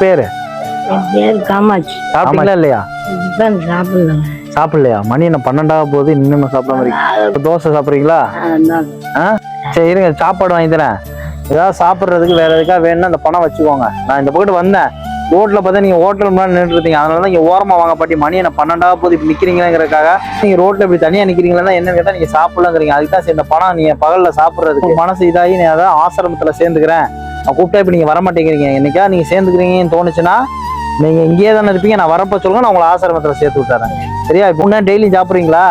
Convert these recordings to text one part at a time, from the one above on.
பேரு? பேர் காமாட்சி. சாப்பிட்டீங்களா இல்லையா? சாப்பிடலையா? மணி என்ன பன்னெண்டாக போகுது இன்னும் சாப்பிடாம இருக்கீங்க தோசை சாப்பிட்றீங்களா. ஆ? சரி இருங்க சாப்பாடு வாங்கி தரேன். ஏதாவது சாப்பிட்றதுக்கு வேற எதுக்காக வேணும்னா அந்த பணம் வச்சுக்கோங்க. நான் இந்த பக்கத்து வந்தேன். ரோட்ல பார்த்தா நீங்க ஹோட்டல் முன்னாடி நின்றுட்டு இருந்தீங்க. அதனால தான் இங்க ஓரமா வாங்க பாட்டி. மணி என்ன பன்னெண்டாவது போது இப்படி நிக்கிறீங்கிறதுக்காக நீங்க ரோட்ல இப்படி தனியா நிக்கிறீங்களா என்னன்னு கேட்டா நீங்க சாப்பிடலங்கிறீங்க. அதுக்கு தான் சரி இந்த பணம் நீங்க பகல்ல சாப்பிட்றதுக்கு மனசு இதாகி நீ அதான் ஆசிரமத்துல சேர்ந்துக்கிறேன். நான் கூப்பிட்டா இப்ப நீங்க வர மாட்டேங்கிறீங்க என்னைக்கா நீங்க சேர்ந்துக்கிறீங்கன்னு தோணுச்சுன்னா நீங்க இங்கேயே தானே இருப்பீங்க. நான் வரப்ப சொல்லுங்க நான் உங்களை ஆசிரமத்துல சேர்த்து விட்டுறேன். சரியா? இப்போ உடனே டெய்லி சாப்பிட்றீங்களா?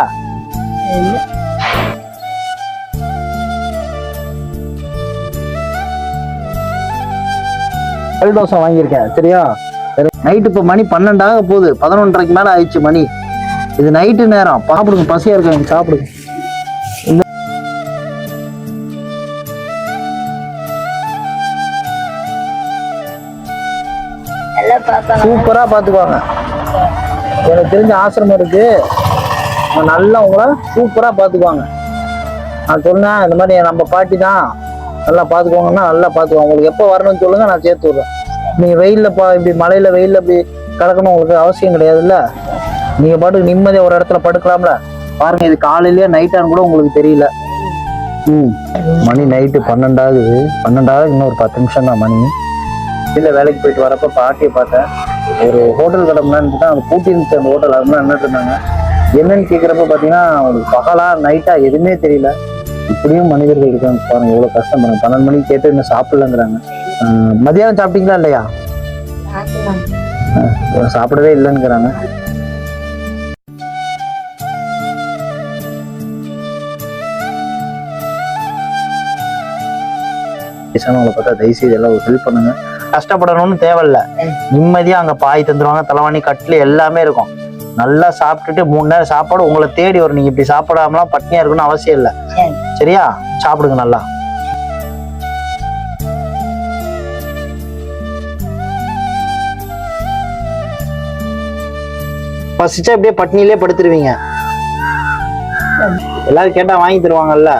கல் தோசை வாங்கியிருக்கேன். சரியா? நைட்டு இப்போ மணி பன்னெண்டாக போகுது. பதினொன்றரைக்கு மேலே ஆயிடுச்சு மணி. இது நைட்டு நேரம். சாப்பிடுங்க பசியா இருக்காங்க சாப்பிடுங்க. சூப்பராக பார்த்துக்குவாங்க சூப்பரா பாத்துக்குவாங்க எனக்கு தெரிஞ்ச ஆசிரமம் இருக்கு. நல்லா உங்களை சூப்பரா பாத்துக்குவாங்க நான் சொன்னேன் இந்த மாதிரி நம்ம பாட்டி தான். நல்லா பாத்துக்குவாங்கன்னா நல்லா பாத்துக்குவாங்க உங்களுக்கு எப்போ வரணும்னு சொல்லுங்க நான் சேர்த்து விடுறேன். நீங்க வெயில்ல பா இப்படி மழையில் வெயில்ல இப்படி கிடக்கணும் உங்களுக்கு அவசியம் கிடையாதுல்ல? நீங்க பாட்டுக்கு நிம்மதியா ஒரு இடத்துல படுக்கலாம்ல? பாருங்க இது காலையிலயே நைட்டான்னு கூட உங்களுக்கு தெரியல. ம். மணி நைட்டு பன்னெண்டாவது பன்னெண்டாவது இன்னும் ஒரு பத்து நிமிஷம் தான் மணி. இல்ல வேலைக்கு போயிட்டு வரப்ப பாட்டியை பார்த்தேன். ஒரு ஹோட்டல் தான் அது பூட்டி இருந்துச்சு அந்த ஹோட்டல் அது முன்னாடி நின்னுட்டு இருந்தாங்க. என்னன்னு கேட்குறப்ப பார்த்தீங்கன்னா அவங்களுக்கு பகலா நைட்டா எதுவுமே தெரியல. இப்படியும் மனிதர்கள் இருக்காங்க பாருங்க எவ்வளோ கஷ்டம் பாருங்க. பன்னெண்டு மணிக்கு கேட்டு இன்னும் சாப்பிடலங்கிறாங்க. மதியானம் சாப்பிட்டீங்களா இல்லையா? சாப்பிடவே இல்லைங்கிறாங்க. வயசானவங்களை பார்த்தா தயவுசெய்து எல்லாம் ஒரு ஹெல்ப் பண்ணுங்க. கஷ்டப்படணும்னு தேவையில்ல. நிம்மதியா அங்க பாய் தந்துருவாங்க தலைவாணி கட்டில் எல்லாமே இருக்கும். நல்லா சாப்பிட்டுட்டு மூணு நேரம் சாப்பாடு உங்களை தேடி வரும். நீங்க இப்படி சாப்பிடாமலாம் பட்னியா இருக்கணும்னு அவசியம் இல்லை. சரி. சரியா? சாப்பிடுங்க நல்லா. பசிச்சா இப்படியே பட்னியிலே படுத்துருவீங்க. எல்லாரும் கேட்டா வாங்கி தருவாங்கல்ல.